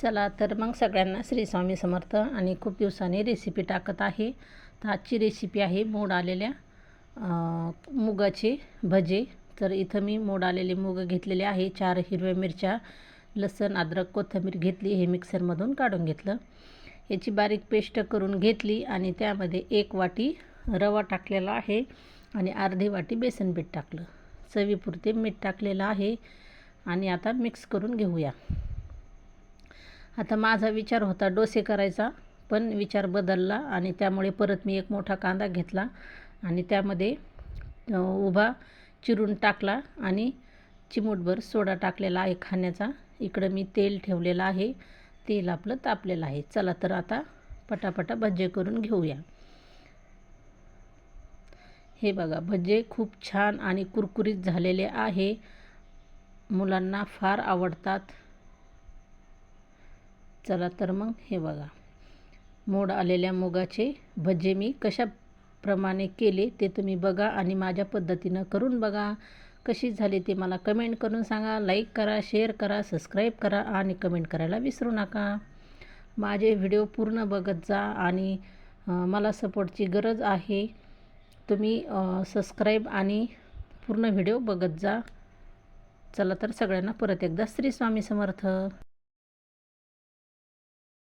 चला तर मग सगळ्यांना श्री स्वामी समर्थ आणि खूप दिवसांनी रेसिपी टाकत आहे. तर आजची रेसिपी आहे मोड आलेल्या मुगाचे भजे. तर इथं मी मोड आलेले मूग घेतलेले आहे. चार हिरव्या मिरच्या लसण अद्रक कोथिंबीर घेतली हे मिक्सरमधून काढून घेतलं. याची बारीक पेस्ट करून घेतली आणि त्यामध्ये एक वाटी रवा टाकलेला आहे आणि अर्धी वाटी बेसन पीठ टाकलं. चवीपुरते मीठ टाकलेलं आहे आणि आता मिक्स करून घेऊया. आता माझा विचार होता डोसे करायचा पण विचार बदलला आणि त्यामुळे परत मी एक मोठा कांदा घेतला आणि त्यामध्ये उभा चिरून टाकला आणि चिमूटभर सोडा टाकलेला आहे खाण्याचा. इकडं मी तेल ठेवलेलं आहे. तेल आपलं तापलेलं आहे. चला तर आता पटापटा भज्जे करून घेऊया. हे बघा भज्जे खूप छान आणि कुरकुरीत झालेले आहे. मुलांना फार आवडतात. चला तर मग हे बघा. मोड आलेल्या मुगाचे भजे मी कशाप्रमाणे केले ते तुम्ही बघा आणि माझ्या पद्धतीनं करून बघा. कशी झाली ते मला कमेंट करून सांगा. लाईक करा शेअर करा सबस्क्राईब करा आणि कमेंट करायला विसरू नका. माझे व्हिडिओ पूर्ण बघत जा आणि मला सपोर्टची गरज आहे. तुम्ही सबस्क्राईब आणि पूर्ण व्हिडिओ बघत जा. चला तर सगळ्यांना परत एकदा श्री स्वामी समर्थ.